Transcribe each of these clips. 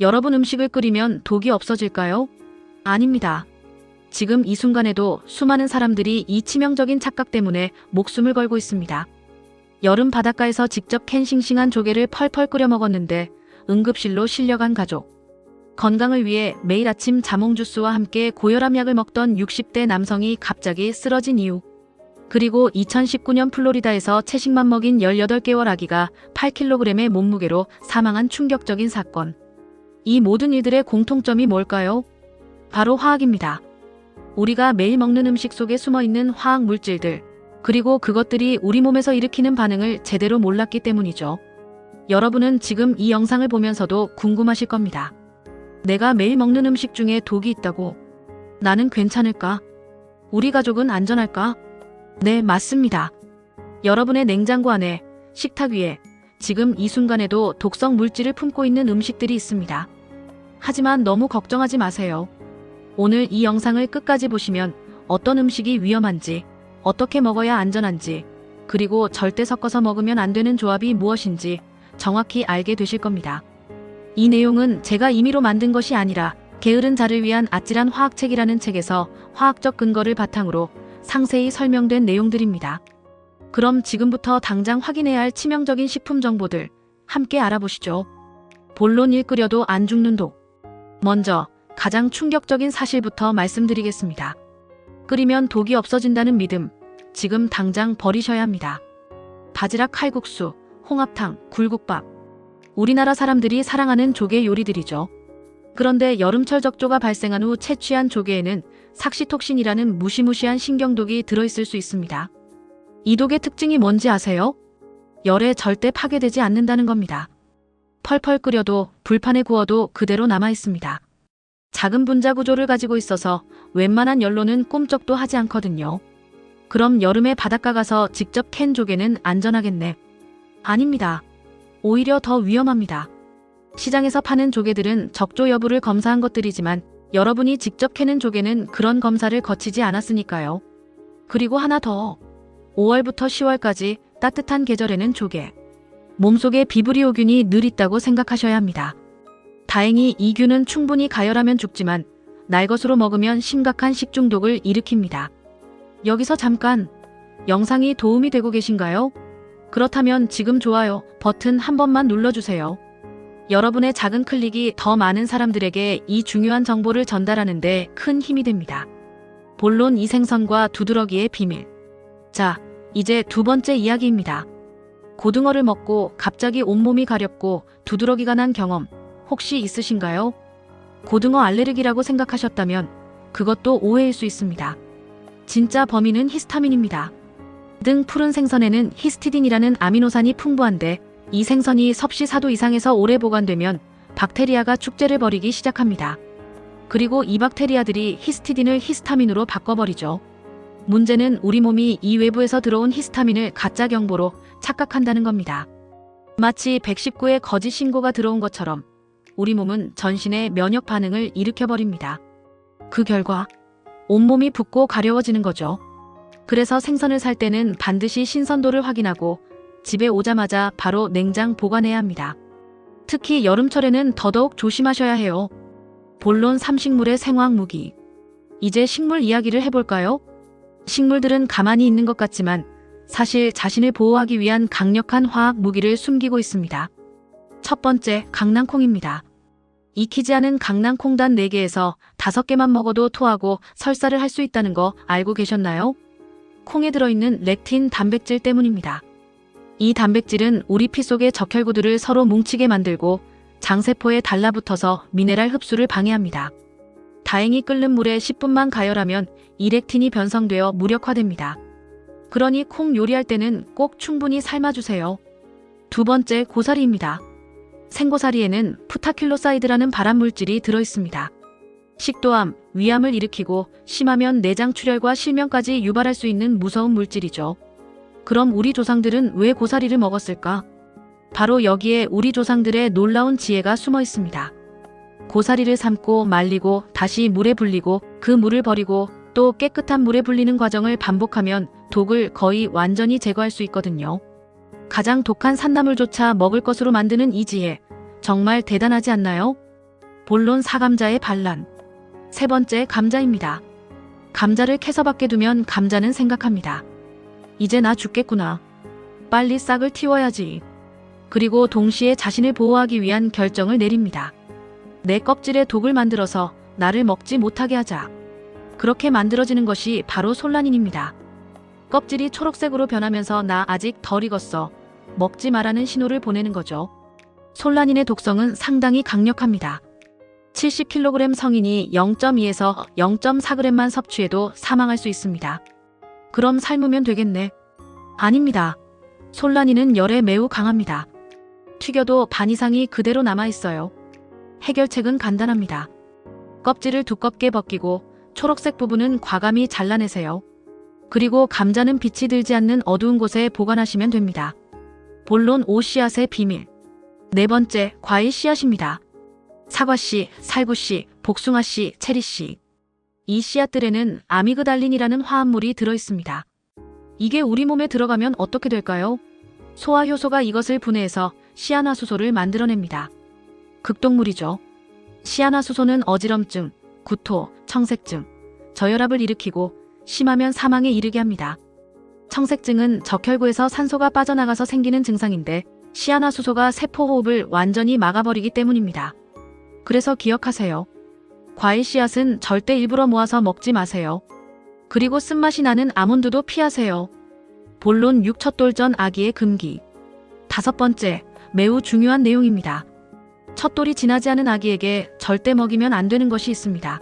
여러분 음식을 끓이면 독이 없어질까요? 아닙니다. 지금 이 순간에도 수많은 사람들이 이 치명적인 착각 때문에 목숨을 걸고 있습니다. 여름 바닷가에서 직접 캔 싱싱한 조개를 펄펄 끓여 먹었는데 응급실로 실려간 가족. 건강을 위해 매일 아침 자몽 주스와 함께 고혈압 약을 먹던 60대 남성이 갑자기 쓰러진 이유. 그리고 2019년 플로리다에서 채식만 먹인 18개월 아기가 8kg의 몸무게로 사망한 충격적인 사건. 이 모든 일들의 공통점이 뭘까요? 바로 화학입니다. 우리가 매일 먹는 음식 속에 숨어 있는 화학 물질들, 그리고 그것들이 우리 몸에서 일으키는 반응을 제대로 몰랐기 때문이죠. 여러분은 지금 이 영상을 보면서도 궁금하실 겁니다. 내가 매일 먹는 음식 중에 독이 있다고. 나는 괜찮을까? 우리 가족은 안전할까? 네, 맞습니다. 여러분의 냉장고 안에, 식탁 위에, 지금 이 순간에도 독성 물질을 품고 있는 음식들이 있습니다. 하지만 너무 걱정하지 마세요. 오늘 이 영상을 끝까지 보시면 어떤 음식이 위험한지, 어떻게 먹어야 안전한지, 그리고 절대 섞어서 먹으면 안 되는 조합이 무엇인지 정확히 알게 되실 겁니다. 이 내용은 제가 임의로 만든 것이 아니라 게으른 자를 위한 아찔한 화학책이라는 책에서 화학적 근거를 바탕으로 상세히 설명된 내용들입니다. 그럼 지금부터 당장 확인해야 할 치명적인 식품 정보들 함께 알아보시죠. 본론 일 끓여도 안 죽는 독. 먼저 가장 충격적인 사실부터 말씀드리겠습니다. 끓이면 독이 없어진다는 믿음, 지금 당장 버리셔야 합니다. 바지락 칼국수, 홍합탕, 굴국밥. 우리나라 사람들이 사랑하는 조개 요리들이죠. 그런데 여름철 적조가 발생한 후 채취한 조개에는 삭시톡신이라는 무시무시한 신경독이 들어있을 수 있습니다. 이 독의 특징이 뭔지 아세요? 열에 절대 파괴되지 않는다는 겁니다. 펄펄 끓여도 불판에 구워도 그대로 남아 있습니다. 작은 분자 구조를 가지고 있어서 웬만한 열로는 꼼짝도 하지 않거든요. 그럼 여름에 바닷가 가서 직접 캔 조개는 안전하겠네. 아닙니다. 오히려 더 위험합니다. 시장에서 파는 조개들은 적조 여부를 검사한 것들이지만 여러분이 직접 캐는 조개는 그런 검사를 거치지 않았으니까요. 그리고 하나 더. 5월부터 10월까지 따뜻한 계절에는 조개. 몸속에 비브리오균이 늘 있다고 생각하셔야 합니다. 다행히 이 균은 충분히 가열하면 죽지만 날 것으로 먹으면 심각한 식중독을 일으킵니다. 여기서 잠깐 영상이 도움이 되고 계신가요? 그렇다면 지금 좋아요 버튼 한 번만 눌러주세요. 여러분의 작은 클릭이 더 많은 사람들에게 이 중요한 정보를 전달하는데 큰 힘이 됩니다. 본론 이 생선과 두드러기의 비밀. 자, 이제 두 번째 이야기입니다. 고등어를 먹고 갑자기 온몸이 가렵고 두드러기가 난 경험 혹시 있으신가요? 고등어 알레르기라고 생각하셨다면 그것도 오해일 수 있습니다. 진짜 범인은 히스타민입니다. 등 푸른 생선에는 히스티딘이라는 아미노산이 풍부한데 이 생선이 섭씨 4도 이상에서 오래 보관되면 박테리아가 축제를 벌이기 시작합니다. 그리고 이 박테리아들이 히스티딘을 히스타민으로 바꿔버리죠. 문제는 우리 몸이 이 외부에서 들어온 히스타민을 가짜 경보로 착각한다는 겁니다. 마치 119의 거짓 신고가 들어온 것처럼 우리 몸은 전신의 면역 반응을 일으켜버립니다. 그 결과 온몸이 붓고 가려워지는 거죠. 그래서 생선을 살 때는 반드시 신선도를 확인하고 집에 오자마자 바로 냉장 보관해야 합니다. 특히 여름철에는 더더욱 조심하셔야 해요. 본론 삼식물의 생화학 무기. 이제 식물 이야기를 해볼까요? 식물들은 가만히 있는 것 같지만 사실 자신을 보호하기 위한 강력한 화학 무기를 숨기고 있습니다. 첫 번째, 강낭콩입니다. 익히지 않은 강낭콩단 4개에서 5개만 먹어도 토하고 설사를 할 수 있다는 거 알고 계셨나요? 콩에 들어있는 렉틴 단백질 때문입니다. 이 단백질은 우리 피 속의 적혈구들을 서로 뭉치게 만들고 장세포에 달라붙어서 미네랄 흡수를 방해합니다. 다행히 끓는 물에 10분만 가열하면 이 렉틴이 변성되어 무력화됩니다. 그러니 콩 요리할 때는 꼭 충분히 삶아주세요. 두 번째 고사리입니다. 생고사리에는 푸타킬로사이드라는 발암 물질이 들어있습니다. 식도암, 위암을 일으키고 심하면 내장 출혈과 실명까지 유발할 수 있는 무서운 물질이죠. 그럼 우리 조상들은 왜 고사리를 먹었을까? 바로 여기에 우리 조상들의 놀라운 지혜가 숨어 있습니다. 고사리를 삶고 말리고 다시 물에 불리고 그 물을 버리고 또 깨끗한 물에 불리는 과정을 반복하면 독을 거의 완전히 제거할 수 있거든요. 가장 독한 산나물조차 먹을 것으로 만드는 이 지혜. 정말 대단하지 않나요? 본론 사감자의 반란. 세 번째 감자입니다. 감자를 캐서 밖에 두면 감자는 생각합니다. 이제 나 죽겠구나. 빨리 싹을 틔워야지. 그리고 동시에 자신을 보호하기 위한 결정을 내립니다. 내 껍질에 독을 만들어서 나를 먹지 못하게 하자. 그렇게 만들어지는 것이 바로 솔라닌입니다. 껍질이 초록색으로 변하면서 나 아직 덜 익었어. 먹지 말라는 신호를 보내는 거죠. 솔라닌의 독성은 상당히 강력합니다. 70kg 성인이 0.2에서 0.4g만 섭취해도 사망할 수 있습니다. 그럼 삶으면 되겠네. 아닙니다. 솔라닌은 열에 매우 강합니다. 튀겨도 반 이상이 그대로 남아 있어요. 해결책은 간단합니다. 껍질을 두껍게 벗기고 초록색 부분은 과감히 잘라내세요. 그리고 감자는 빛이 들지 않는 어두운 곳에 보관하시면 됩니다. 본론 오씨앗의 비밀. 네 번째, 과일 씨앗입니다. 사과씨, 살구씨, 복숭아씨, 체리씨. 이 씨앗들에는 아미그달린이라는 화합물이 들어있습니다. 이게 우리 몸에 들어가면 어떻게 될까요? 소화 효소가 이것을 분해해서 시아나수소를 만들어냅니다. 극독물이죠. 시아나수소는 어지럼증, 구토, 청색증, 저혈압을 일으키고 심하면 사망에 이르게 합니다. 청색증은 적혈구에서 산소가 빠져나가서 생기는 증상인데 시아나수소가 세포 호흡을 완전히 막아버리기 때문입니다. 그래서 기억하세요. 과일 씨앗은 절대 일부러 모아서 먹지 마세요. 그리고 쓴맛이 나는 아몬드도 피하세요. 본론 6첫 전 아기의 금기. 다섯 번째, 매우 중요한 내용입니다. 첫 돌이 지나지 않은 아기에게 절대 먹이면 안 되는 것이 있습니다.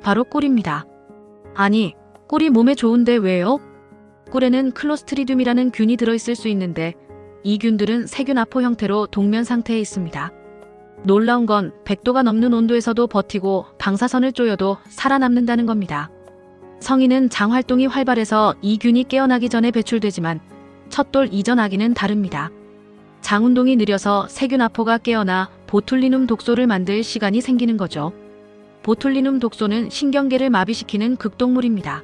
바로 꿀입니다. 아니, 꿀이 몸에 좋은데 왜요? 꿀에는 클로스트리듐이라는 균이 들어있을 수 있는데 이 균들은 세균아포 형태로 동면 상태에 있습니다. 놀라운 건 100도가 넘는 온도에서도 버티고 방사선을 쪼여도 살아남는다는 겁니다. 성인은 장 활동이 활발해서 이 균이 깨어나기 전에 배출되지만 첫돌 이전 아기는 다릅니다. 장 운동이 느려서 세균아포가 깨어나 보툴리눔 독소를 만들 시간이 생기는 거죠. 보툴리눔 독소는 신경계를 마비시키는 극독물입니다.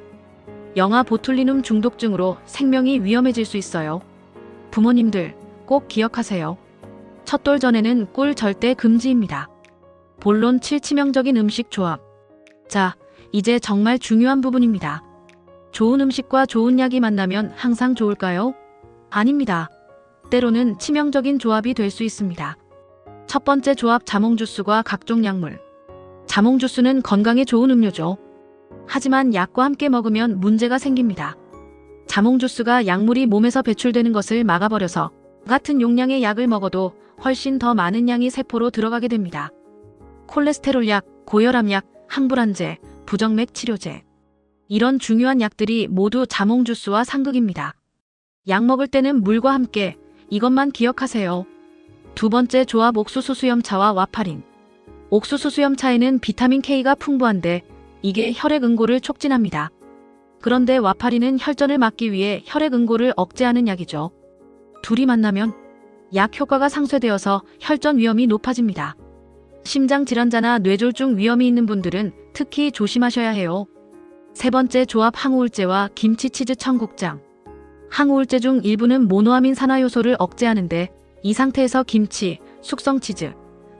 영아 보툴리눔 중독증으로 생명이 위험해질 수 있어요. 부모님들 꼭 기억하세요. 첫 돌 전에는 꿀 절대 금지입니다. 본론 7 치명적인 음식 조합. 자, 이제 정말 중요한 부분입니다. 좋은 음식과 좋은 약이 만나면 항상 좋을까요? 아닙니다. 때로는 치명적인 조합이 될 수 있습니다. 첫 번째 조합 자몽 주스와 각종 약물. 자몽 주스는 건강에 좋은 음료죠. 하지만 약과 함께 먹으면 문제가 생깁니다. 자몽 주스가 약물이 몸에서 배출되는 것을 막아버려서 같은 용량의 약을 먹어도 훨씬 더 많은 양이 세포로 들어가게 됩니다. 콜레스테롤 약, 고혈압 약, 항불안제, 부정맥 치료제. 이런 중요한 약들이 모두 자몽 주스와 상극입니다. 약 먹을 때는 물과 함께 이것만 기억하세요. 두 번째 조합 옥수수 수염차와 와파린. 옥수수 수염차에는 비타민 K가 풍부한데 이게 혈액 응고를 촉진합니다. 그런데 와파린은 혈전을 막기 위해 혈액 응고를 억제하는 약이죠. 둘이 만나면 약 효과가 상쇄되어서 혈전 위험이 높아집니다. 심장 질환자나 뇌졸중 위험이 있는 분들은 특히 조심하셔야 해요. 세 번째 조합 항우울제와 김치치즈 청국장. 항우울제 중 일부는 모노아민 산화효소를 억제하는데 이 상태에서 김치, 숙성 치즈,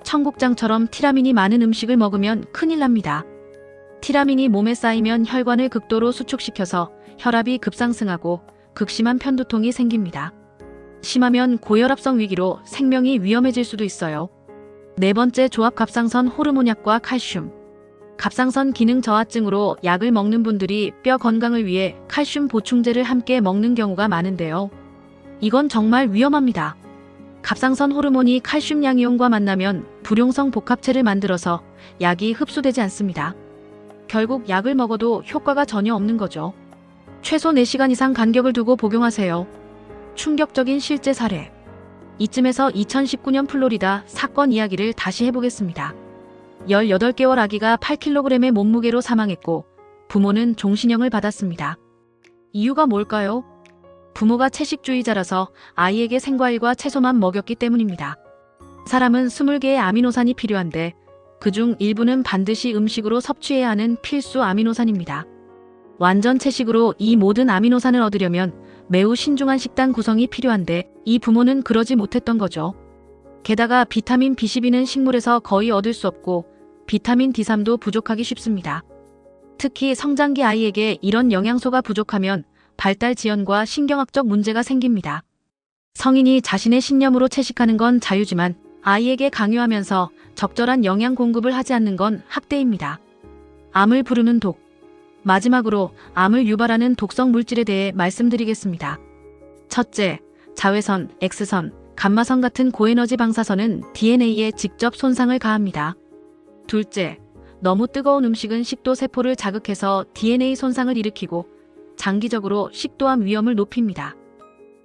청국장처럼 티라민이 많은 음식을 먹으면 큰일 납니다. 티라민이 몸에 쌓이면 혈관을 극도로 수축시켜서 혈압이 급상승하고 극심한 편두통이 생깁니다. 심하면 고혈압성 위기로 생명이 위험해질 수도 있어요. 네 번째 조합 갑상선 호르몬약과 칼슘. 갑상선 기능 저하증으로 약을 먹는 분들이 뼈 건강을 위해 칼슘 보충제를 함께 먹는 경우가 많은데요. 이건 정말 위험합니다. 갑상선 호르몬이 칼슘 양이온과 만나면 불용성 복합체를 만들어서 약이 흡수되지 않습니다. 결국 약을 먹어도 효과가 전혀 없는 거죠. 최소 4시간 이상 간격을 두고 복용하세요. 충격적인 실제 사례. 이쯤에서 2019년 플로리다 사건 이야기를 다시 해보겠습니다. 18개월 아기가 8kg의 몸무게로 사망했고 부모는 종신형을 받았습니다. 이유가 뭘까요? 부모가 채식주의자라서 아이에게 생과일과 채소만 먹였기 때문입니다. 사람은 20개의 아미노산이 필요한데 그중 일부는 반드시 음식으로 섭취해야 하는 필수 아미노산입니다. 완전 채식으로 이 모든 아미노산을 얻으려면 매우 신중한 식단 구성이 필요한데 이 부모는 그러지 못했던 거죠. 게다가 비타민 B12는 식물에서 거의 얻을 수 없고 비타민 D3도 부족하기 쉽습니다. 특히 성장기 아이에게 이런 영양소가 부족하면 발달 지연과 신경학적 문제가 생깁니다. 성인이 자신의 신념으로 채식하는 건 자유지만 아이에게 강요하면서 적절한 영양 공급을 하지 않는 건 학대입니다. 암을 부르는 독. 마지막으로 암을 유발하는 독성 물질에 대해 말씀드리겠습니다. 첫째, 자외선, X선, 감마선 같은 고에너지 방사선은 DNA에 직접 손상을 가합니다. 둘째, 너무 뜨거운 음식은 식도 세포를 자극해서 DNA 손상을 일으키고 장기적으로 식도암 위험을 높입니다.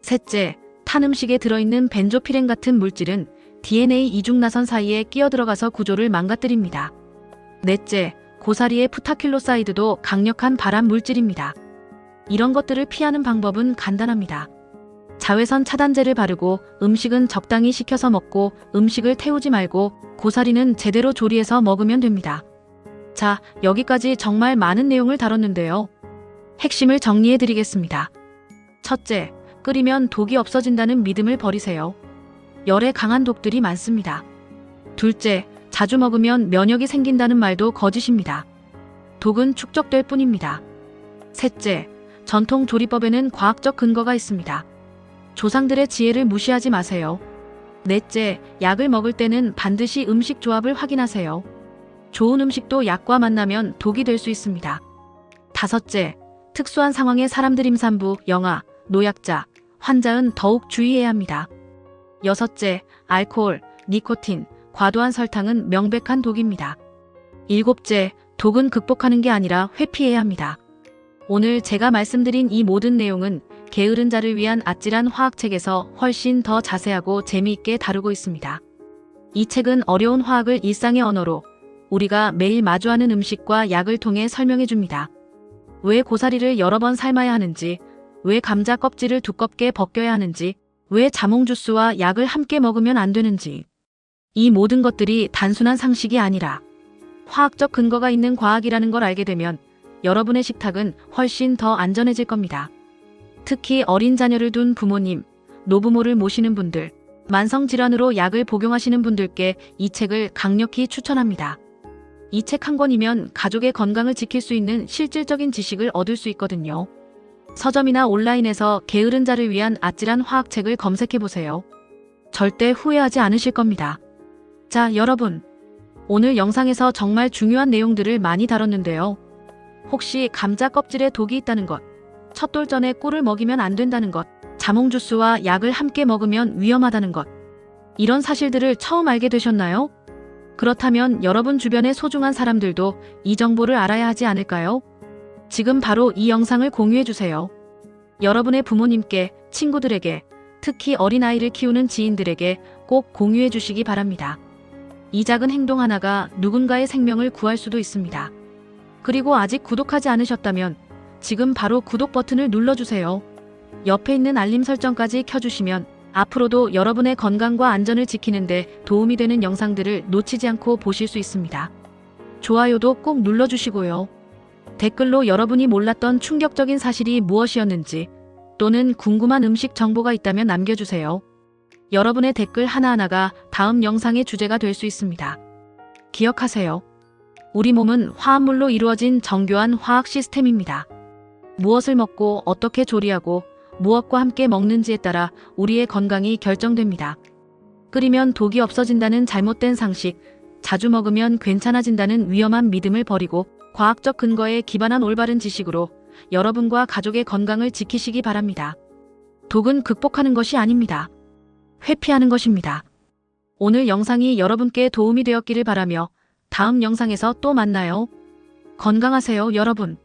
셋째, 탄 음식에 들어있는 벤조피렌 같은 물질은 DNA 이중나선 사이에 끼어들어가서 구조를 망가뜨립니다. 넷째, 고사리의 푸타킬로사이드도 강력한 발암 물질입니다. 이런 것들을 피하는 방법은 간단합니다. 자외선 차단제를 바르고 음식은 적당히 식혀서 먹고 음식을 태우지 말고 고사리는 제대로 조리해서 먹으면 됩니다. 자, 여기까지 정말 많은 내용을 다뤘는데요. 핵심을 정리해 드리겠습니다. 첫째, 끓이면 독이 없어진다는 믿음을 버리세요. 열에 강한 독들이 많습니다. 둘째, 자주 먹으면 면역이 생긴다는 말도 거짓입니다. 독은 축적될 뿐입니다. 셋째, 전통 조리법에는 과학적 근거가 있습니다. 조상들의 지혜를 무시하지 마세요. 넷째, 약을 먹을 때는 반드시 음식 조합을 확인하세요. 좋은 음식도 약과 만나면 독이 될 수 있습니다. 다섯째, 특수한 상황의 사람들 임산부, 영아, 노약자, 환자는 더욱 주의해야 합니다. 여섯째, 알코올, 니코틴, 과도한 설탕은 명백한 독입니다. 일곱째, 독은 극복하는 게 아니라 회피해야 합니다. 오늘 제가 말씀드린 이 모든 내용은 게으른 자를 위한 아찔한 화학책에서 훨씬 더 자세하고 재미있게 다루고 있습니다. 이 책은 어려운 화학을 일상의 언어로 우리가 매일 마주하는 음식과 약을 통해 설명해 줍니다. 왜 고사리를 여러 번 삶아야 하는지, 왜 감자 껍질을 두껍게 벗겨야 하는지, 왜 자몽 주스와 약을 함께 먹으면 안 되는지. 이 모든 것들이 단순한 상식이 아니라 화학적 근거가 있는 과학이라는 걸 알게 되면 여러분의 식탁은 훨씬 더 안전해질 겁니다. 특히 어린 자녀를 둔 부모님, 노부모를 모시는 분들, 만성질환으로 약을 복용하시는 분들께 이 책을 강력히 추천합니다. 이 책 한 권이면 가족의 건강을 지킬 수 있는 실질적인 지식을 얻을 수 있거든요. 서점이나 온라인에서 게으른 자를 위한 아찔한 화학책을 검색해 보세요. 절대 후회하지 않으실 겁니다. 자, 여러분. 오늘 영상에서 정말 중요한 내용들을 많이 다뤘는데요. 혹시 감자 껍질에 독이 있다는 것, 첫 돌 전에 꿀을 먹이면 안 된다는 것, 자몽 주스와 약을 함께 먹으면 위험하다는 것. 이런 사실들을 처음 알게 되셨나요? 그렇다면 여러분 주변의 소중한 사람들도 이 정보를 알아야 하지 않을까요? 지금 바로 이 영상을 공유해 주세요. 여러분의 부모님께, 친구들에게, 특히 어린아이를 키우는 지인들에게 꼭 공유해 주시기 바랍니다. 이 작은 행동 하나가 누군가의 생명을 구할 수도 있습니다. 그리고 아직 구독하지 않으셨다면 지금 바로 구독 버튼을 눌러주세요. 옆에 있는 알림 설정까지 켜주시면 앞으로도 여러분의 건강과 안전을 지키는데 도움이 되는 영상들을 놓치지 않고 보실 수 있습니다. 좋아요도 꼭 눌러주시고요. 댓글로 여러분이 몰랐던 충격적인 사실이 무엇이었는지 또는 궁금한 음식 정보가 있다면 남겨주세요. 여러분의 댓글 하나하나가 다음 영상의 주제가 될 수 있습니다. 기억하세요. 우리 몸은 화합물로 이루어진 정교한 화학 시스템입니다. 무엇을 먹고 어떻게 조리하고 무엇과 함께 먹는지에 따라 우리의 건강이 결정됩니다. 끓이면 독이 없어진다는 잘못된 상식, 자주 먹으면 괜찮아진다는 위험한 믿음을 버리고 과학적 근거에 기반한 올바른 지식으로 여러분과 가족의 건강을 지키시기 바랍니다. 독은 극복하는 것이 아닙니다. 회피하는 것입니다. 오늘 영상이 여러분께 도움이 되었기를 바라며 다음 영상에서 또 만나요. 건강하세요, 여러분.